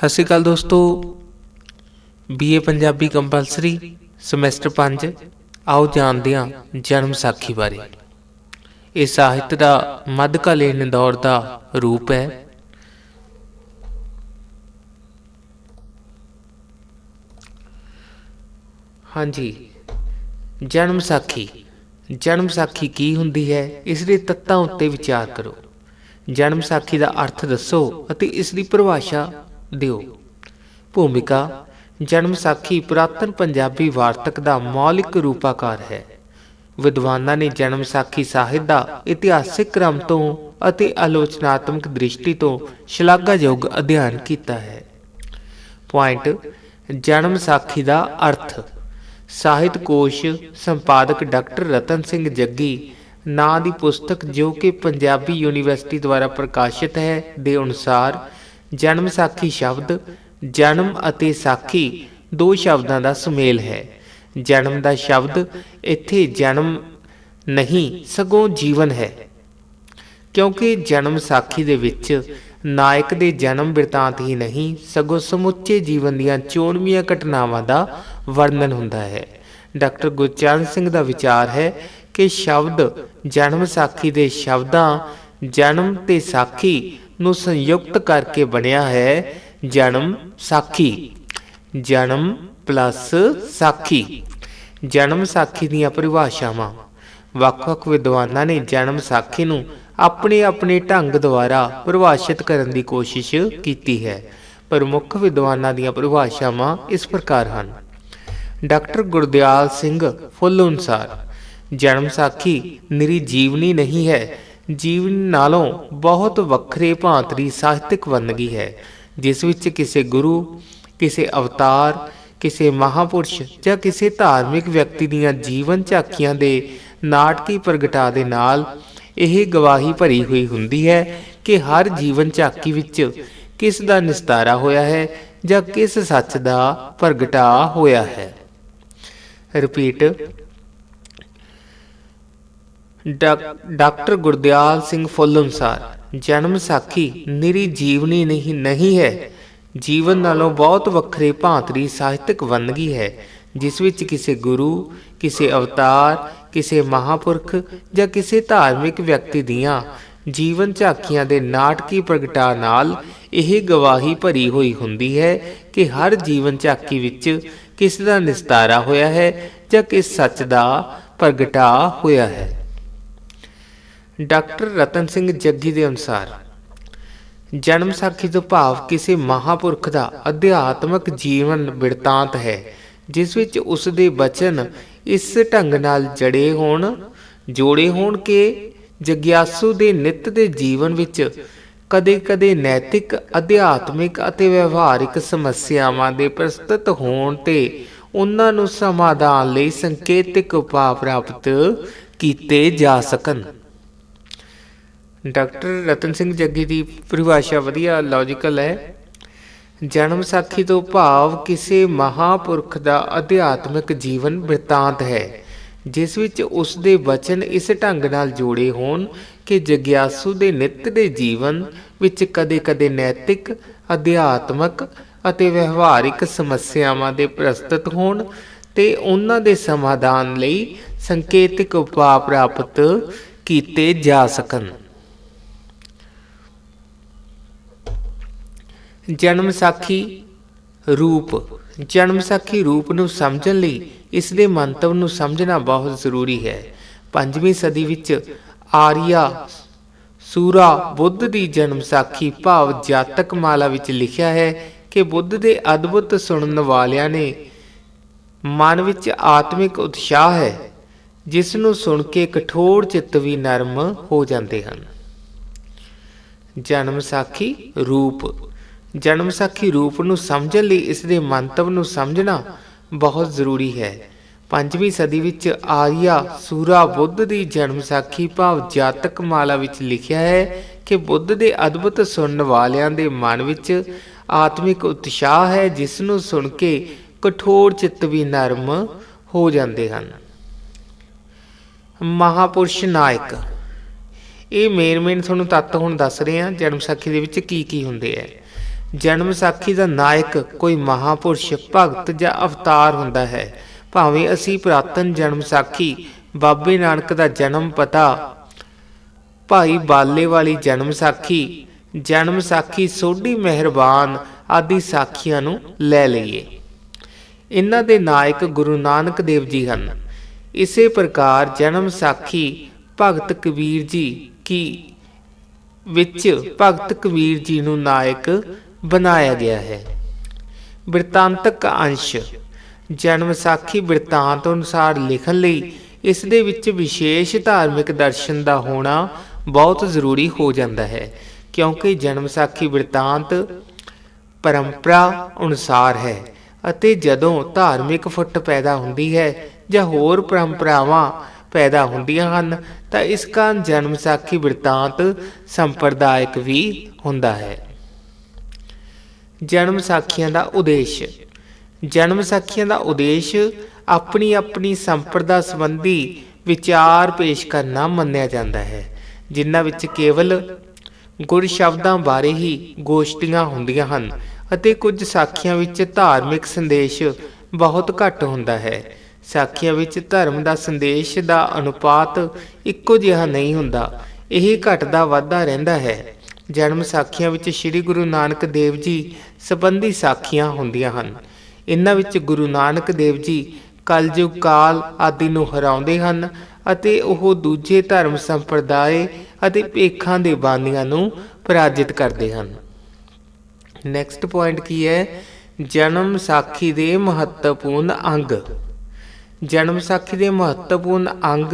ਸਤਿ ਸ਼੍ਰੀ ਅਕਾਲ ਦੋਸਤੋ। BA Punjabi compulsory semester 5 ਆਓ ਜਾਣਦੇ ਹਾਂ ਜਨਮ ਸਾਖੀ ਬਾਰੇ। ਇਹ ਸਾਹਿਤ ਦਾ ਮੱਧਕਾਲੀਨ ਦੌਰ ਦਾ ਰੂਪ ਹੈ। ਹਾਂਜੀ, ਜਨਮ ਸਾਖੀ। ਜਨਮ ਸਾਖੀ ਕੀ ਹੁੰਦੀ ਹੈ, ਇਸ ਦੇ ਤੱਤਾਂ ਉੱਤੇ ਵਿਚਾਰ ਕਰੋ। ਜਨਮ ਸਾਖੀ ਦਾ ਅਰਥ ਦੱਸੋ ਅਤੇ ਇਸ ਦੀ ਪਰਿਭਾਸ਼ਾ ਦਿਓ। ਭੂਮਿਕਾ, ਜਨਮ ਸਾਖੀ ਪੁਰਾਤਨ ਪੰਜਾਬੀ ਵਾਰਤਕ ਦਾ ਮੌਲਿਕ ਰੂਪਾਕਾਰ ਹੈ। ਵਿਦਵਾਨਾਂ ਨੇ ਜਨਮ ਸਾਖੀ ਸਾਹਿਤ ਦਾ ਇਤਿਹਾਸਿਕ ਕ੍ਰਮ ਤੋਂ ਅਤੇ ਆਲੋਚਨਾਤਮਕ ਦ੍ਰਿਸ਼ਟੀ ਤੋਂ ਸ਼ਲਾਘਾਯੋਗ ਅਧਿਐਨ ਕੀਤਾ ਹੈ। ਪੁਆਇੰਟ, ਜਨਮ ਸਾਖੀ ਦਾ ਅਰਥ। ਸਾਹਿਤ ਕੋਸ਼ ਸੰਪਾਦਕ ਡਾਕਟਰ ਰਤਨ ਸਿੰਘ ਜੱਗੀ, ਨਾਂ ਦੀ ਪੁਸਤਕ ਜੋ ਕਿ ਪੰਜਾਬੀ ਯੂਨੀਵਰਸਿਟੀ ਦੁਆਰਾ ਪ੍ਰਕਾਸ਼ਿਤ ਹੈ, ਦੇ ਅਨੁਸਾਰ ਜਨਮ ਸਾਖੀ ਸ਼ਬਦ, ਜਨਮ ਅਤੇ ਸਾਖੀ ਦੋ ਸ਼ਬਦਾਂ ਦਾ ਸੁਮੇਲ ਹੈ। ਜਨਮ ਦਾ ਸ਼ਬਦ ਇੱਥੇ ਜਨਮ ਨਹੀਂ, ਸਗੋਂ ਜੀਵਨ ਹੈ। ਕਿਉਂਕਿ ਜਨਮ ਸਾਖੀ ਦੇ ਵਿੱਚ ਨਾਇਕ ਦੇ ਜਨਮ ਬਿਰਤਾਂਤ ਹੀ ਨਹੀਂ, ਸਗੋਂ ਸਮੁੱਚੇ ਜੀਵਨ ਦੀਆਂ ਚੋਣਵੀਆਂ ਘਟਨਾਵਾਂ ਦਾ ਵਰਣਨ ਹੁੰਦਾ ਹੈ। ਡਾਕਟਰ ਗੁਰਚਰਨ ਸਿੰਘ ਦਾ ਵਿਚਾਰ ਹੈ ਕਿ ਸ਼ਬਦ ਜਨਮ ਸਾਖੀ ਦੇ ਸ਼ਬਦਾਂ, ਜਨਮ ਤੇ ਸਾਖੀ ਨੂੰ ਸੰਯੁਕਤ ਕਰਕੇ ਬਣਿਆ ਹੈ ਜਨਮ ਸਾਖੀ। ਜਨਮ ਪਲੱਸ ਸਾਖੀ। ਜਨਮ ਸਾਖੀ ਦੀਆਂ ਪਰਿਭਾਸ਼ਾਵਾਂ। ਵੱਖ-ਵੱਖ ਵਿਦਵਾਨਾਂ ਨੇ ਜਨਮ ਸਾਖੀ ਨੂੰ ਆਪਣੇ ਆਪਣੇ ਢੰਗ ਦੁਆਰਾ ਪਰਿਭਾਸ਼ਿਤ ਕਰਨ ਦੀ ਕੋਸ਼ਿਸ਼ ਕੀਤੀ ਹੈ। ਪ੍ਰਮੁੱਖ ਵਿਦਵਾਨਾਂ ਦੀਆਂ ਪਰਿਭਾਸ਼ਾਵਾਂ ਇਸ ਪ੍ਰਕਾਰ ਹਨ। ਡਾਕਟਰ ਗੁਰਦਿਆਲ ਸਿੰਘ ਫੁੱਲ ਅਨੁਸਾਰ ਜਨਮ ਸਾਖੀ ਨਿਰੀ ਜੀਵਨੀ ਨਹੀਂ ਹੈ ਜੀਵਨ ਨਾਲੋਂ ਬਹੁਤ ਵੱਖਰੇ ਭਾਂਤਰੀ ਸਾਹਿਤਕ ਸਾਹਿਤਿਕ ਵੰਨਗੀ ਹੈ, ਜਿਸ ਵਿੱਚ ਕਿਸੇ ਗੁਰੂ, ਕਿਸੇ ਅਵਤਾਰ, ਕਿਸੇ ਮਹਾਪੁਰਸ਼ ਜਾਂ ਕਿਸੇ ਧਾਰਮਿਕ ਵਿਅਕਤੀ ਦੀਆਂ ਜੀਵਨ ਝਾਕੀਆਂ ਦੇ ਨਾਟਕੀ ਪ੍ਰਗਟਾ ਦੇ ਨਾਲ ਇਹ ਗਵਾਹੀ ਭਰੀ ਹੋਈ ਹੁੰਦੀ ਹੈ ਕਿ ਹਰ ਜੀਵਨ ਝਾਕੀ ਵਿੱਚ ਕਿਸ ਦਾ ਨਿਸਤਾਰਾ ਹੋਇਆ ਹੈ ਜਾਂ ਕਿਸ ਸੱਚ ਦਾ ਪ੍ਰਗਟਾ ਹੋਇਆ ਹੈ। ਰਿਪੀਟ ਡਾਕਟਰ ਗੁਰਦਿਆਲ ਸਿੰਘ ਫੁੱਲ ਅਨੁਸਾਰ ਜਨਮ ਸਾਖੀ ਨਿਰੀ ਜੀਵਨੀ ਨਹੀਂ ਨਹੀਂ ਹੈ। ਜੀਵਨ ਨਾਲੋਂ ਬਹੁਤ ਵੱਖਰੇ ਭਾਂਤਰੀ ਸਾਹਿਤਕ ਸਾਹਿਤਿਕ ਵੰਨਗੀ ਹੈ, ਜਿਸ ਵਿੱਚ ਕਿਸੇ ਗੁਰੂ, ਕਿਸੇ ਅਵਤਾਰ, ਕਿਸੇ ਮਹਾਪੁਰਖ ਜਾਂ ਕਿਸੇ ਧਾਰਮਿਕ ਵਿਅਕਤੀ ਦੀਆਂ ਜੀਵਨ ਝਾਕੀਆਂ ਦੇ ਨਾਟਕੀ ਪ੍ਰਗਟਾ ਨਾਲ ਇਹ ਗਵਾਹੀ ਭਰੀ ਹੋਈ ਹੁੰਦੀ ਹੈ ਕਿ ਹਰ ਜੀਵਨ ਝਾਕੀ ਵਿੱਚ ਕਿਸ ਦਾ ਨਿਸਤਾਰਾ ਹੋਇਆ ਹੈ ਜਾਂ ਕਿਸ ਸੱਚ ਦਾ ਪ੍ਰਗਟਾ ਹੋਇਆ ਹੈ। ਡਾਕਟਰ ਰਤਨ ਸਿੰਘ ਜੱਗੀ ਦੇ ਅਨੁਸਾਰ, ਜਨਮ ਸਾਖੀ ਤੋਂ ਭਾਵ ਕਿਸੇ ਮਹਾਪੁਰਖ ਦਾ ਅਧਿਆਤਮਕ ਜੀਵਨ ਬਿਰਤਾਂਤ ਹੈ, ਜਿਸ ਵਿੱਚ ਉਸ ਦੇ ਬਚਨ ਇਸ ਢੰਗ ਨਾਲ ਜੜੇ ਹੋਣ, ਜੋੜੇ ਹੋਣ ਕਿ ਜਗਿਆਸੂ ਦੇ ਨਿਤ ਦੇ ਜੀਵਨ ਵਿੱਚ ਕਦੇ-ਕਦੇ ਨੈਤਿਕ, ਅਧਿਆਤਮਿਕ ਅਤੇ ਵਿਵਹਾਰਿਕ ਸਮੱਸਿਆਵਾਂ ਦੇ ਪ੍ਰਸਤੁਤ ਹੋਣ ਤੇ ਉਹਨਾਂ ਨੂੰ ਸਮਾਧਾਨ ਲਈ ਸੰਕੇਤਿਕ ਉਪਾਅ ਪ੍ਰਾਪਤ ਕੀਤੇ ਜਾ ਸਕਣ। ਡਾਕਟਰ ਰਤਨ ਸਿੰਘ ਜੱਗੀ ਦੀ ਪਰਿਭਾਸ਼ਾ ਵਧੀਆ ਲੌਜੀਕਲ ਹੈ। ਜਨਮ ਸਾਖੀ ਤੋਂ ਭਾਵ ਕਿਸੇ ਮਹਾਪੁਰਖ ਦਾ ਅਧਿਆਤਮਿਕ ਜੀਵਨ ਬਿਰਤਾਂਤ ਹੈ, ਜਿਸ ਵਿੱਚ ਉਸ ਦੇ ਬਚਨ ਇਸ ਢੰਗ ਨਾਲ ਜੋੜੇ ਹੋਣ ਕਿ ਜਗਿਆਸੂ ਦੇ ਨਿੱਤ ਦੇ ਜੀਵਨ ਵਿੱਚ ਕਦੇ-ਕਦੇ ਨੈਤਿਕ, ਅਧਿਆਤਮਕ ਅਤੇ ਵਿਵਹਾਰਿਕ ਸਮੱਸਿਆਵਾਂ ਦੇ ਪ੍ਰਸਤੁਤ ਹੋਣ ਤੇ ਉਹਨਾਂ ਦੇ ਸਮਾਧਾਨ ਲਈ ਸੰਕੇਤਿਕ ਉਪਾਅ ਪ੍ਰਾਪਤ ਕੀਤੇ ਜਾ ਸਕਣ। ਜਨਮ ਸਾਖੀ ਰੂਪ। ਜਨਮ ਸਾਖੀ ਰੂਪ ਨੂੰ ਸਮਝਣ ਲਈ ਇਸ ਦੇ ਮੰਤਵ ਨੂੰ ਸਮਝਣਾ ਬਹੁਤ ਜ਼ਰੂਰੀ ਹੈ। ਪੰਜਵੀਂ ਸਦੀ ਵਿੱਚ ਆਰੀਆ ਸੂਰਾ ਬੁੱਧ ਦੀ ਜਨਮ ਸਾਖੀ ਭਾਵ ਜਾਤਕ ਮਾਲਾ ਵਿੱਚ ਲਿਖਿਆ ਹੈ ਕਿ ਬੁੱਧ ਦੇ ਅਦਭੁਤ ਸੁਣਨ ਵਾਲਿਆਂ ਨੇ ਮਨ ਵਿੱਚ ਆਤਮਿਕ ਉਤਸ਼ਾਹ ਹੈ, ਜਿਸ ਨੂੰ ਸੁਣ ਕੇ ਕਠੋਰ ਚਿੱਤ ਵੀ ਨਰਮ ਹੋ ਜਾਂਦੇ ਹਨ। ਜਨਮ ਸਾਖੀ ਰੂਪ। ਜਨਮ ਸਾਖੀ ਰੂਪ ਨੂੰ ਸਮਝਣ ਲਈ ਇਸ ਦੇ ਮੰਤਵ ਨੂੰ ਸਮਝਣਾ ਬਹੁਤ ਜ਼ਰੂਰੀ ਹੈ। ਪੰਜਵੀਂ ਸਦੀ ਵਿੱਚ ਆਰੀਆ ਸੂਰਾ ਬੁੱਧ ਦੀ ਜਨਮ ਸਾਖੀ ਭਾਵ ਜਾਤਕ ਮਾਲਾ ਵਿੱਚ ਲਿਖਿਆ ਹੈ ਕਿ ਬੁੱਧ ਦੇ ਅਦਭੁਤ ਸੁਣਨ ਵਾਲਿਆਂ ਦੇ ਮਨ ਵਿੱਚ ਆਤਮਿਕ ਉਤਸ਼ਾਹ ਹੈ, ਜਿਸ ਨੂੰ ਸੁਣ ਕੇ ਕਠੋਰ ਚਿੱਤ ਵੀ ਨਰਮ ਹੋ ਜਾਂਦੇ ਹਨ। ਮਹਾਪੁਰਸ਼ ਨਾਇਕ, ਇਹ ਮੇਨ ਮੇਨ ਤੁਹਾਨੂੰ ਤੱਤ ਹੁਣ ਦੱਸ ਰਹੇ ਹਾਂ, ਜਨਮ ਸਾਖੀ ਦੇ ਵਿੱਚ ਕੀ ਕੀ ਹੁੰਦੇ ਹੈ। ਜਨਮ ਸਾਖੀ ਦਾ ਨਾਇਕ ਕੋਈ ਮਹਾਪੁਰਸ਼ ਭਗਤ ਜਾਂ ਅਵਤਾਰ ਹੁੰਦਾ ਹੈ। ਭਾਵੇਂ ਅਸੀਂ ਪੁਰਾਤਨ ਜਨਮ ਸਾਖੀ ਬਾਬੇ ਨਾਨਕ ਦਾ ਜਨਮ ਪਤਾ, ਭਾਈ ਬਾਲੇ ਵਾਲੀ ਜਨਮ ਸਾਖੀ ਜਨਮ ਸਾਖੀ ਸੋਢੀ ਮਿਹਰਬਾਨ ਆਦਿ ਸਾਖੀਆਂ ਨੂੰ ਲੈ ਲਈਏ। ਇਹਨਾਂ ਦੇ ਨਾਇਕ ਗੁਰੂ ਨਾਨਕ ਦੇਵ ਜੀ ਹਨ। ਇਸੇ ਪ੍ਰਕਾਰ ਜਨਮ ਸਾਖੀ ਭਗਤ ਕਬੀਰ ਜੀ ਕੀ, ਵਿੱਚ ਭਗਤ ਕਬੀਰ ਜੀ ਨੂੰ ਨਾਇਕ ਬਣਾਇਆ ਗਿਆ ਹੈ। ਬਿਰਤਾਂਤਕ ਅੰਸ਼। ਜਨਮ ਸਾਖੀ ਬਿਰਤਾਂਤ ਅਨੁਸਾਰ ਲਿਖਣ ਲਈ ਇਸ ਦੇ ਵਿੱਚ ਵਿਸ਼ੇਸ਼ ਧਾਰਮਿਕ ਦਰਸ਼ਨ ਦਾ ਹੋਣਾ ਬਹੁਤ ਜ਼ਰੂਰੀ ਹੋ ਜਾਂਦਾ ਹੈ, ਕਿਉਂਕਿ ਜਨਮ ਸਾਖੀ ਬਿਰਤਾਂਤ ਪਰੰਪਰਾ ਅਨੁਸਾਰ ਹੈ ਅਤੇ ਜਦੋਂ ਧਾਰਮਿਕ ਫੁੱਟ ਪੈਦਾ ਹੁੰਦੀ ਹੈ ਜਾਂ ਹੋਰ ਪਰੰਪਰਾਵਾਂ ਪੈਦਾ ਹੁੰਦੀਆਂ ਹਨ, ਤਾਂ ਇਸ ਕਾਰਨ ਜਨਮ ਸਾਖੀ ਬਿਰਤਾਂਤ ਸੰਪਰਦਾਇਕ ਵੀ ਹੁੰਦਾ ਹੈ। ਜਨਮ ਸਾਖੀਆਂ ਦਾ ਉਦੇਸ਼। ਜਨਮ ਸਾਖੀਆਂ ਦਾ ਉਦੇਸ਼ ਆਪਣੀ ਆਪਣੀ ਸੰਪਰਦਾ ਸੰਬੰਧੀ ਵਿਚਾਰ ਪੇਸ਼ ਕਰਨਾ ਮੰਨਿਆ ਜਾਂਦਾ ਹੈ, ਜਿਨ੍ਹਾਂ ਵਿੱਚ ਕੇਵਲ ਗੁਰ ਸ਼ਬਦਾਂ ਬਾਰੇ ਹੀ ਗੋਸ਼ਟੀਆਂ ਹੁੰਦੀਆਂ ਹਨ ਅਤੇ ਕੁਝ ਸਾਖੀਆਂ ਵਿੱਚ ਧਾਰਮਿਕ ਸੰਦੇਸ਼ ਬਹੁਤ ਘੱਟ ਹੁੰਦਾ ਹੈ। ਸਾਖੀਆਂ ਵਿੱਚ ਧਰਮ ਦਾ ਸੰਦੇਸ਼ ਦਾ ਅਨੁਪਾਤ ਇੱਕੋ ਜਿਹਾ ਨਹੀਂ ਹੁੰਦਾ, ਇਹ ਘਟਦਾ ਵਾਧਾ ਰਹਿੰਦਾ ਹੈ। ਜਨਮ ਸਾਖੀਆਂ ਵਿੱਚ ਸ੍ਰੀ ਗੁਰੂ ਨਾਨਕ ਦੇਵ ਜੀ ਸੰਬੰਧੀ ਸਾਖੀਆਂ ਹੁੰਦੀਆਂ ਹਨ। ਇਹਨਾਂ ਵਿੱਚ ਗੁਰੂ ਨਾਨਕ ਦੇਵ ਜੀ ਕਲਯੁਗ, ਕਾਲ ਆਦਿ ਨੂੰ ਹਰਾਉਂਦੇ ਹਨ ਅਤੇ ਉਹ ਦੂਜੇ ਧਰਮ ਸੰਪਰਦਾਏ ਅਤੇ ਭੇਖਾਂ ਦੇ ਬਾਨੀਆਂ ਨੂੰ ਪਰਾਜਿਤ ਕਰਦੇ ਹਨ। ਨੈਕਸਟ ਪੁਆਇੰਟ ਕੀ ਹੈ? ਜਨਮ ਸਾਖੀ ਦੇ ਮਹੱਤਵਪੂਰਨ ਅੰਗ। ਜਨਮ ਸਾਖੀ ਦੇ ਮਹੱਤਵਪੂਰਨ ਅੰਗ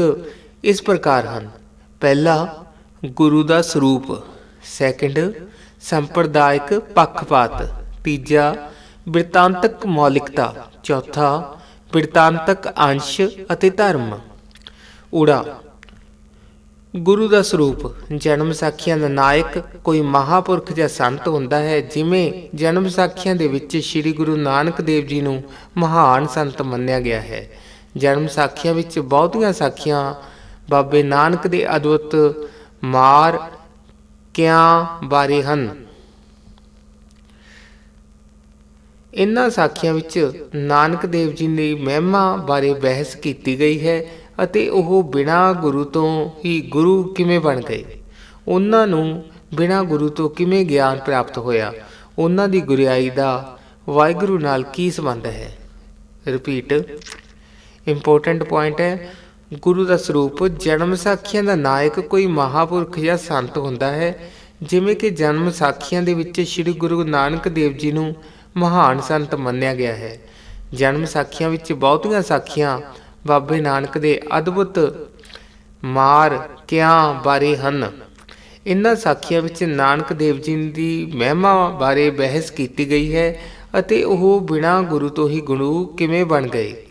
ਇਸ ਪ੍ਰਕਾਰ ਹਨ। ਪਹਿਲਾ, ਗੁਰੂ ਦਾ ਸਰੂਪ। ਸੈਕੰਡ, ਸੰਪਰਦਾਇਕ ਪੱਖਪਾਤ। ਤੀਜਾ, ਬਿਰਤਾਂਤਕ ਮੌਲਿਕਤਾ। ਚੌਥਾ, ਬਿਰਤਾਂਤਕ ਅੰਸ਼ ਅਤੇ ਧਰਮ। ਊੜਾ। ਗੁਰੂ ਦਾ ਸਰੂਪ। ਜਨਮ ਸਾਖੀਆਂ ਦਾ ਨਾਇਕ ਕੋਈ ਮਹਾਪੁਰਖ ਜਾਂ ਸੰਤ ਹੁੰਦਾ ਹੈ, ਜਿਵੇਂ ਜਨਮ ਸਾਖੀਆਂ ਦੇ ਵਿੱਚ ਸ੍ਰੀ ਗੁਰੂ ਨਾਨਕ ਦੇਵ ਜੀ ਨੂੰ ਮਹਾਨ ਸੰਤ ਮੰਨਿਆ ਗਿਆ ਹੈ। ਜਨਮ ਸਾਖੀਆਂ ਵਿੱਚ ਬਹੁਤੀਆਂ ਸਾਖੀਆਂ, ਬਾਬੇ ਨਾਨਕ ਦੇ ਅਦਭੁਤ ਮਾਰ ਕਿਆਂ ਬਾਰੇ ਹਨ। ਇਨ੍ਹਾਂ ਸਾਖੀਆਂ ਵਿੱਚ ਨਾਨਕ ਦੇਵ ਜੀ ਦੀ ਮਹਿਮਾ ਬਾਰੇ ਬਹਿਸ ਕੀਤੀ ਗਈ ਹੈ ਅਤੇ ਉਹ ਬਿਨਾਂ ਗੁਰੂ ਤੋਂ ਹੀ ਗੁਰੂ ਕਿਵੇਂ ਬਣ ਗਏ? ਉਹਨਾਂ ਨੂੰ ਬਿਨਾਂ ਗੁਰੂ ਤੋਂ ਕਿਵੇਂ ਗਿਆਨ ਪ੍ਰਾਪਤ ਹੋਇਆ? ਉਹਨਾਂ ਦੀ ਗੁਰਿਆਈ ਦਾ ਵਾਹਿਗੁਰੂ ਨਾਲ ਕੀ ਸੰਬੰਧ ਹੈ? ਰਿਪੀਟ ਇੰਪੋਰਟੈਂਟ ਪੁਆਇੰਟ ਹੈ। ਗੁਰੂ ਦਾ ਸਰੂਪ ਜਨਮ ਸਾਖੀਆਂ ਦਾ ਨਾਇਕ ਕੋਈ ਮਹਾਪੁਰਖ ਜਾਂ ਸੰਤ ਹੁੰਦਾ ਹੈ, ਜਿਵੇਂ ਕਿ ਜਨਮ ਸਾਖੀਆਂ ਦੇ ਵਿੱਚ ਸ੍ਰੀ ਗੁਰੂ ਨਾਨਕ ਦੇਵ ਜੀ ਨੂੰ ਮਹਾਨ ਸੰਤ ਮੰਨਿਆ ਗਿਆ ਹੈ। ਜਨਮ ਸਾਖੀਆਂ ਵਿੱਚ ਬਹੁਤੀਆਂ ਸਾਖੀਆਂ ਬਾਬੇ ਨਾਨਕ ਦੇ ਅਦਭੁਤ ਮਾਰ, ਕਿਆਂ ਬਾਰੇ ਹਨ। ਇਨ੍ਹਾਂ ਸਾਖੀਆਂ ਵਿੱਚ ਨਾਨਕ ਦੇਵ ਜੀ ਦੀ ਮਹਿਮਾ ਬਾਰੇ ਬਹਿਸ ਕੀਤੀ ਗਈ ਹੈ ਅਤੇ ਉਹ ਬਿਨਾਂ ਗੁਰੂ ਤੋਂ ਹੀ ਗੁਰੂ ਕਿਵੇਂ ਬਣ ਗਏ?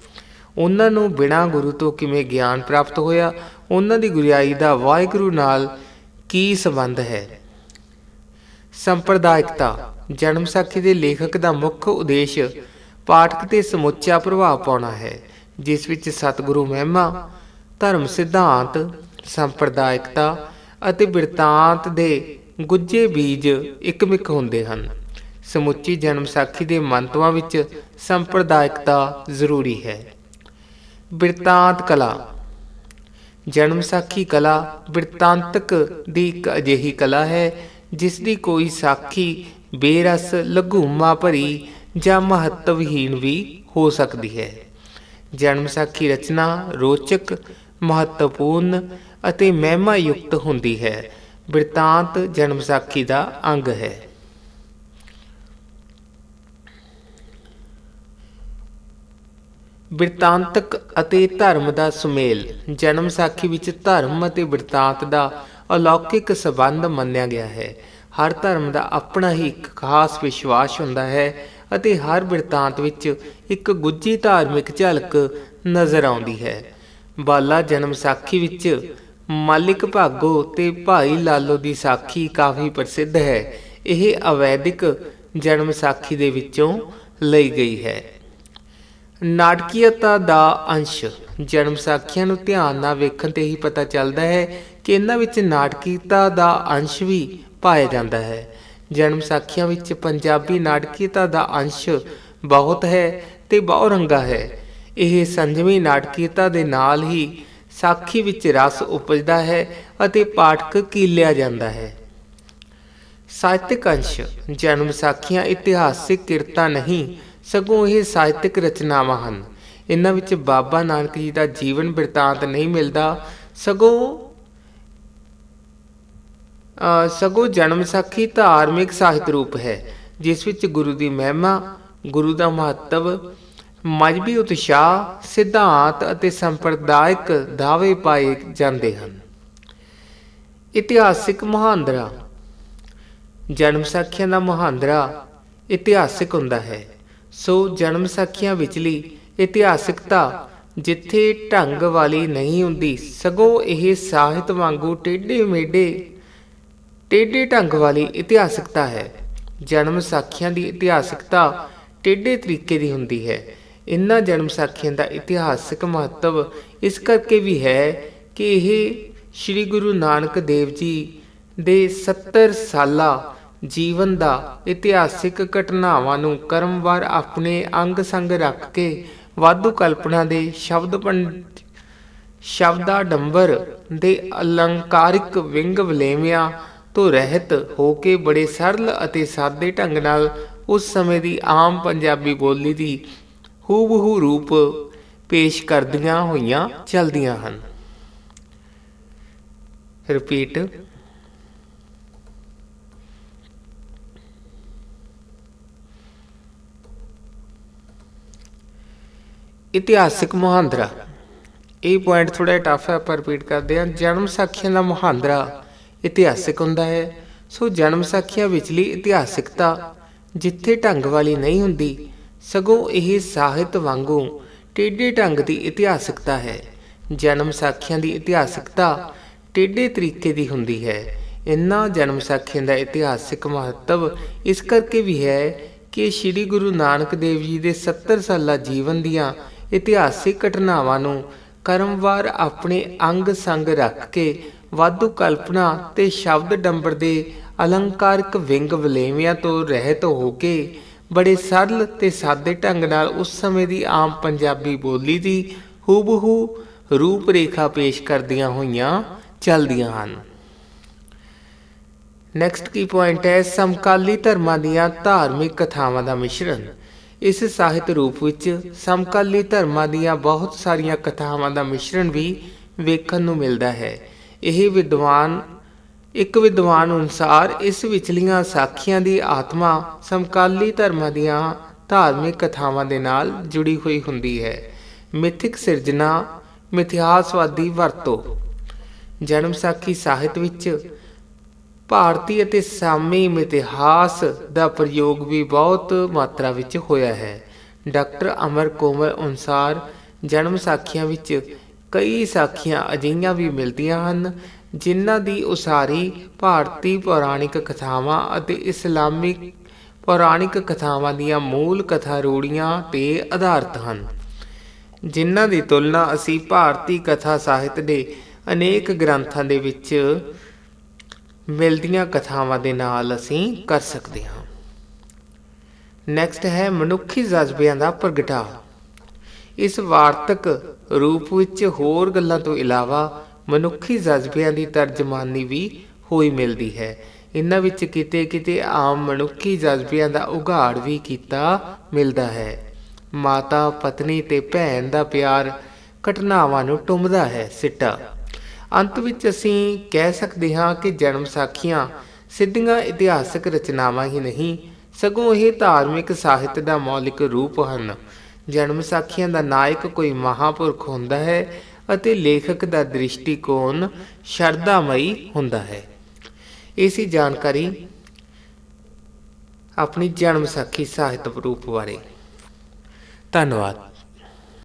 ਉਹਨਾਂ ਨੂੰ ਬਿਨਾਂ ਗੁਰੂ ਤੋਂ ਕਿਵੇਂ ਗਿਆਨ ਪ੍ਰਾਪਤ ਹੋਇਆ? ਉਹਨਾਂ ਦੀ ਗੁਰਿਆਈ ਦਾ ਵਾਹਿਗੁਰੂ ਨਾਲ ਕੀ ਸੰਬੰਧ ਹੈ? ਸੰਪਰਦਾਇਕਤਾ, ਜਨਮ ਸਾਖੀ ਦੇ ਲੇਖਕ ਦਾ ਮੁੱਖ ਉਦੇਸ਼ ਪਾਠਕ ਤੇ ਸਮੁੱਚਾ ਪ੍ਰਭਾਵ ਪਾਉਣਾ ਹੈ, ਜਿਸ ਵਿੱਚ ਸਤਿਗੁਰੂ ਮਹਿਮਾ, ਧਰਮ ਸਿਧਾਂਤ, ਸੰਪਰਦਾਇਕਤਾ ਅਤੇ ਬਿਰਤਾਂਤ ਦੇ ਗੁੱਜੇ ਬੀਜ ਇੱਕਮਿਕ ਹੁੰਦੇ ਹਨ। ਸਮੁੱਚੀ ਜਨਮ ਸਾਖੀ ਦੇ ਮੰਤਵਾਂ ਵਿੱਚ ਸੰਪਰਦਾਇਕਤਾ ਜ਼ਰੂਰੀ ਹੈ। ਬਿਰਤਾਂਤ ਕਲਾ। ਜਨਮ ਸਾਖੀ ਕਲਾ ਬਿਰਤਾਂਤਕ ਦੀ ਇੱਕ ਅਜਿਹੀ ਕਲਾ ਹੈ, ਜਿਸ ਦੀ ਕੋਈ ਸਾਖੀ ਬੇਰਸ ਲਘੂਮਾ ਭਰੀ ਜਾਂ ਮਹੱਤਵਹੀਣ ਵੀ ਹੋ ਸਕਦੀ ਹੈ। ਜਨਮ ਸਾਖੀ ਰਚਨਾ ਰੋਚਕ, ਮਹੱਤਵਪੂਰਨ ਅਤੇ ਮਹਿਮਾ ਯੁਕਤ ਹੁੰਦੀ ਹੈ। ਬਿਰਤਾਂਤ ਜਨਮ ਸਾਖੀ ਦਾ ਅੰਗ ਹੈ। ਬਿਰਤਾਂਤਕ ਅਤੇ ਧਰਮ ਦਾ ਸੁਮੇਲ। ਜਨਮ ਸਾਖੀ ਵਿੱਚ ਧਰਮ ਅਤੇ ਬਿਰਤਾਂਤ ਦਾ ਅਲੌਕਿਕ ਸਬੰਧ ਮੰਨਿਆ ਗਿਆ ਹੈ। ਹਰ ਧਰਮ ਦਾ ਆਪਣਾ ਹੀ ਇੱਕ ਖਾਸ ਵਿਸ਼ਵਾਸ ਹੁੰਦਾ ਹੈ ਅਤੇ ਹਰ ਬਿਰਤਾਂਤ ਵਿੱਚ ਇੱਕ ਗੁੱਝੀ ਧਾਰਮਿਕ ਝਲਕ ਨਜ਼ਰ ਆਉਂਦੀ ਹੈ। ਬਾਲਾ ਜਨਮ ਸਾਖੀ ਵਿੱਚ ਮਾਲਿਕ ਭਾਗੋ ਤੇ ਭਾਈ ਲਾਲੋ ਦੀ ਸਾਖੀ ਕਾਫੀ ਪ੍ਰਸਿੱਧ ਹੈ। ਇਹ ਅਵੈਦਿਕ ਜਨਮ ਸਾਖੀ ਦੇ ਵਿੱਚੋਂ ਲਈ ਗਈ ਹੈ। ਨਾਟਕੀਅਤਾ ਦਾ ਅੰਸ਼। ਜਨਮ ਸਾਖੀਆਂ ਨੂੰ ਧਿਆਨ ਨਾਲ ਵੇਖਣ ਤੇ ਹੀ ਪਤਾ ਚੱਲਦਾ ਹੈ ਕਿ ਇਹਨਾਂ ਵਿੱਚ ਨਾਟਕੀਅਤਾ ਦਾ ਅੰਸ਼ ਵੀ ਪਾਇਆ ਜਾਂਦਾ ਹੈ। ਜਨਮ ਸਾਖੀਆਂ ਵਿੱਚ ਪੰਜਾਬੀ ਨਾਟਕੀਅਤਾ ਦਾ ਅੰਸ਼ ਬਹੁਤ ਹੈ ਤੇ ਬਹੁਰੰਗਾ ਹੈ। ਇਹ ਸੰਜਮੀ ਨਾਟਕੀਅਤਾ ਦੇ ਨਾਲ ਹੀ ਸਾਖੀ ਵਿੱਚ ਰਸ ਉਪਜਦਾ ਹੈ ਅਤੇ ਪਾਠਕ ਕੀਲਿਆ ਜਾਂਦਾ ਹੈ। ਸਾਹਿਤਕ ਅੰਸ਼। ਜਨਮ ਸਾਖੀਆਂ ਇਤਿਹਾਸਿਕ ਕਿਰਤਾਂ ਨਹੀਂ ਸਗੋਂ ਇਹ ਸਾਹਿਤਕ ਰਚਨਾਵਾਂ ਹਨ। ਇਹਨਾਂ ਵਿੱਚ ਬਾਬਾ ਨਾਨਕ ਜੀ ਦਾ ਜੀਵਨ ਬਿਰਤਾਂਤ ਨਹੀਂ ਮਿਲਦਾ, ਸਗੋਂ ਸਗੋਂ ਜਨਮ ਸਾਖੀ ਧਾਰਮਿਕ ਸਾਹਿਤ ਰੂਪ ਹੈ, ਜਿਸ ਵਿੱਚ ਗੁਰੂ ਦੀ ਮਹਿਮਾ, ਗੁਰੂ ਦਾ ਮਹੱਤਵ, ਮਜਬੀ ਉਤਸ਼ਾਹ, ਸਿਧਾਂਤ ਅਤੇ ਸੰਪਰਦਾਇਕ ਦਾਅਵੇ ਪਾਏ ਜਾਂਦੇ ਹਨ। ਇਤਿਹਾਸਿਕ ਮਹਾਂਦਰਾ। ਜਨਮ ਸਾਖੀਆਂ ਦਾ ਮਹਾਂਦਰਾ ਇਤਿਹਾਸਿਕ ਹੁੰਦਾ ਹੈ। ਸੋ ਜਨਮ ਸਾਖੀਆਂ ਵਿਚਲੀ ਇਤਿਹਾਸਿਕਤਾ ਜਿੱਥੇ ਢੰਗ ਵਾਲੀ ਨਹੀਂ ਹੁੰਦੀ, ਸਗੋਂ ਇਹ ਸਾਹਿਤ ਵਾਂਗੂ ਟੇਢੇ ਮੇਢੇ, ਟੇਢੇ ਢੰਗ ਵਾਲੀ ਇਤਿਹਾਸਿਕਤਾ ਹੈ। ਜਨਮ ਸਾਖੀਆਂ ਦੀ ਇਤਿਹਾਸਿਕਤਾ ਟੇਢੇ ਤਰੀਕੇ ਦੀ ਹੁੰਦੀ ਹੈ। ਇਨ੍ਹਾਂ ਜਨਮ ਸਾਖੀਆਂ ਦਾ ਇਤਿਹਾਸਕ ਮਹੱਤਵ ਇਸ ਕਰਕੇ ਵੀ ਹੈ ਕਿ ਇਹ ਸ੍ਰੀ ਗੁਰੂ ਨਾਨਕ ਦੇਵ ਜੀ ਦੇ 70 ਸਾਲਾ ਜੀਵਨ ਦਾ ਇਤਿਹਾਸਿਕ ਘਟਨਾਵਾਂ ਨੂੰ ਕਰਮਵਾਰ ਆਪਣੇ ਅੰਗ ਸੰਗ ਰੱਖ ਕੇ ਵਾਧੂ ਕਲਪਨਾ ਦੇ ਸ਼ਬਦ ਪੰਡ, ਸ਼ਬਦਾਡੰਬਰ ਦੇ ਅਲੰਕਾਰਿਕ ਵਿੰਗ ਵਲੇਵਿਆਂ ਤੋਂ ਰਹਿਤ ਹੋ ਕੇ ਬੜੇ ਸਰਲ ਅਤੇ ਸਾਦੇ ਢੰਗ ਨਾਲ ਉਸ ਸਮੇਂ ਦੀ ਆਮ ਪੰਜਾਬੀ ਬੋਲੀ ਦੀ ਹੂਬਹੂ ਰੂਪ ਪੇਸ਼ ਕਰਦੀਆਂ ਹੋਈਆਂ ਚਲਦੀਆਂ ਹਨ। ਰਿਪੀਟ ਇਤਿਹਾਸਿਕ ਮੁਹਾਂਦਰਾ। ਇਹ ਪੁਆਇੰਟ ਥੋੜਾ ਟਫ ਹੈ ਪਰ ਰਿਪੀਟ ਕਰਦੇ ਹਾਂ। ਜਨਮ ਸਾਖੀਆਂ ਦਾ ਮੁਹਾਂਦਰਾ ਇਤਿਹਾਸਿਕ ਹੁੰਦਾ ਹੈ। ਸੋ ਜਨਮ ਸਾਖੀਆਂ ਵਿਚਲੀ ਇਤਿਹਾਸਿਕਤਾ ਜਿੱਥੇ ਢੰਗ ਵਾਲੀ ਨਹੀਂ ਹੁੰਦੀ, ਸਗੋਂ ਇਹ ਸਾਹਿਤ ਵਾਂਗੂ ਟੇਢੇ ਢੰਗ ਦੀ ਇਤਿਹਾਸਿਕਤਾ ਹੈ। ਜਨਮ ਸਾਖੀਆਂ ਦੀ ਇਤਿਹਾਸਿਕਤਾ ਟੇਢੇ ਤਰੀਕੇ ਦੀ ਹੁੰਦੀ ਹੈ। ਇਨ੍ਹਾਂ ਜਨਮ ਸਾਖੀਆਂ ਦਾ ਇਤਿਹਾਸਿਕ ਮਹੱਤਵ ਇਸ ਕਰਕੇ ਵੀ ਹੈ ਕਿ ਸ੍ਰੀ ਗੁਰੂ ਨਾਨਕ ਦੇਵ ਜੀ ਦੇ 70 ਸਾਲਾ ਜੀਵਨ ਦੀਆਂ ਇਤਿਹਾਸਿਕ ਘਟਨਾਵਾਂ ਨੂੰ ਕਰਮਵਾਰ ਆਪਣੇ ਅੰਗ ਸੰਗ ਰੱਖ ਕੇ ਵਾਧੂ ਕਲਪਨਾ ਤੇ ਸ਼ਬਦ ਡੰਬਰ ਦੇ ਅਲੰਕਾਰਿਕ ਵਿੰਗ ਵਲੇਵਿਆਂ ਤੋਂ ਰਹਿਤ ਹੋ ਕੇ ਬੜੇ ਸਰਲ ਤੇ ਸਾਦੇ ਢੰਗ ਨਾਲ ਉਸ ਸਮੇਂ ਦੀ ਆਮ ਪੰਜਾਬੀ ਬੋਲੀ ਦੀ ਹੂਬਹੂ ਰੂਪ ਰੇਖਾ ਪੇਸ਼ ਕਰਦੀਆਂ ਹੋਈਆਂ ਚੱਲਦੀਆਂ ਹਨ। ਨੈਕਸਟ ਕੀ ਪੁਆਇੰਟ ਹੈ? ਸਮਕਾਲੀ ਧਰਮਾਂ ਦੀਆਂ ਧਾਰਮਿਕ ਕਥਾਵਾਂ ਦਾ ਮਿਸ਼ਰਣ ਇਸ ਸਾਹਿਤ ਰੂਪ ਵਿੱਚ ਸਮਕਾਲੀ ਧਰਮਾਂ ਦੀਆਂ ਬਹੁਤ ਸਾਰੀਆਂ ਕਥਾਵਾਂ ਦਾ ਮਿਸ਼ਰਣ ਵੀ ਵੇਖਣ ਨੂੰ ਮਿਲਦਾ ਹੈ। ਇਹ ਵਿਦਵਾਨ, ਇੱਕ ਵਿਦਵਾਨ ਅਨੁਸਾਰ ਇਸ ਵਿਚਲੀਆਂ ਸਾਖੀਆਂ ਦੀ ਆਤਮਾ ਸਮਕਾਲੀ ਧਰਮਾਂ ਦੀਆਂ ਧਾਰਮਿਕ ਕਥਾਵਾਂ ਦੇ ਨਾਲ ਜੁੜੀ ਹੋਈ ਹੁੰਦੀ ਹੈ। ਮਿਥਿਕ ਸਿਰਜਣਾ, ਮਿਥਿਹਾਸਵਾਦੀ ਵਰਤੋਂ। ਜਨਮ ਸਾਖੀ ਸਾਹਿਤ ਵਿੱਚ ਭਾਰਤੀ ਅਤੇ ਸਾਮੀ ਮਿਥਿਹਾਸ ਦਾ ਪ੍ਰਯੋਗ ਵੀ ਬਹੁਤ ਮਾਤਰਾ ਵਿੱਚ ਹੋਇਆ ਹੈ। ਡਾਕਟਰ ਅਮਰ ਕੋਮਲ ਅਨੁਸਾਰ ਜਨਮ ਸਾਖੀਆਂ ਵਿੱਚ ਕਈ ਸਾਖੀਆਂ ਅਜਿਹੀਆਂ ਵੀ ਮਿਲਦੀਆਂ ਹਨ, ਜਿਨ੍ਹਾਂ ਦੀ ਉਸਾਰੀ ਭਾਰਤੀ ਪੌਰਾਣਿਕ ਕਥਾਵਾਂ ਅਤੇ ਇਸਲਾਮਿਕ ਪੌਰਾਣਿਕ ਕਥਾਵਾਂ ਦੀਆਂ ਮੂਲ ਕਥਾ ਰੂੜੀਆਂ ਤੇ ਆਧਾਰਿਤ ਹਨ। ਜਿਨ੍ਹਾਂ ਦੀ ਤੁਲਨਾ ਅਸੀਂ ਭਾਰਤੀ ਕਥਾ ਸਾਹਿਤ ਦੇ ਅਨੇਕ ਗ੍ਰੰਥਾਂ ਦੇ ਵਿੱਚ ਮਿਲਦੀਆਂ ਕਥਾਵਾਂ ਦੇ ਨਾਲ ਅਸੀਂ ਕਰ ਸਕਦੇ ਹਾਂ। ਨੈਕਸਟ ਹੈ ਮਨੁੱਖੀ ਜਜ਼ਬਿਆਂ ਦਾ ਪ੍ਰਗਟਾਵਾ ਇਸ ਵਾਰਤਕ ਰੂਪ ਵਿੱਚ ਹੋਰ ਗੱਲਾਂ ਤੋਂ ਇਲਾਵਾ ਮਨੁੱਖੀ ਜਜ਼ਬਿਆਂ ਦੀ ਤਰਜਮਾਨੀ ਵੀ ਹੋਈ ਮਿਲਦੀ ਹੈ। ਇਹਨਾਂ ਵਿੱਚ ਕਿਤੇ-ਕਿਤੇ ਆਮ ਮਨੁੱਖੀ ਜਜ਼ਬਿਆਂ ਦਾ ਉਘਾੜ ਵੀ ਕੀਤਾ ਮਿਲਦਾ ਹੈ। ਮਾਤਾ, ਪਤਨੀ ਤੇ ਭੈਣ ਦਾ ਪਿਆਰ ਘਟਨਾਵਾਂ ਨੂੰ ਟੁੰਬਦਾ ਹੈ, ਸਿੱਟਾ। ਅੰਤ ਵਿੱਚ ਅਸੀਂ ਕਹਿ ਸਕਦੇ ਹਾਂ ਕਿ ਜਨਮ ਸਾਖੀਆਂ ਸਿੱਧੀਆਂ ਇਤਿਹਾਸਕ ਰਚਨਾਵਾਂ ਹੀ ਨਹੀਂ, ਸਗੋਂ ਇਹ ਧਾਰਮਿਕ ਸਾਹਿਤ ਦਾ ਮੌਲਿਕ ਰੂਪ ਹਨ। ਜਨਮ ਸਾਖੀਆਂ ਦਾ ਨਾਇਕ ਕੋਈ ਮਹਾਪੁਰਖ ਹੁੰਦਾ ਹੈ ਅਤੇ ਲੇਖਕ ਦਾ ਦ੍ਰਿਸ਼ਟੀਕੋਣ ਸ਼ਰਧਾਮਈ ਹੁੰਦਾ ਹੈ। ਇਸੀ ਜਾਣਕਾਰੀ ਆਪਣੀ ਜਨਮ ਸਾਖੀ ਸਾਹਿਤ ਰੂਪ ਬਾਰੇ। ਧੰਨਵਾਦ।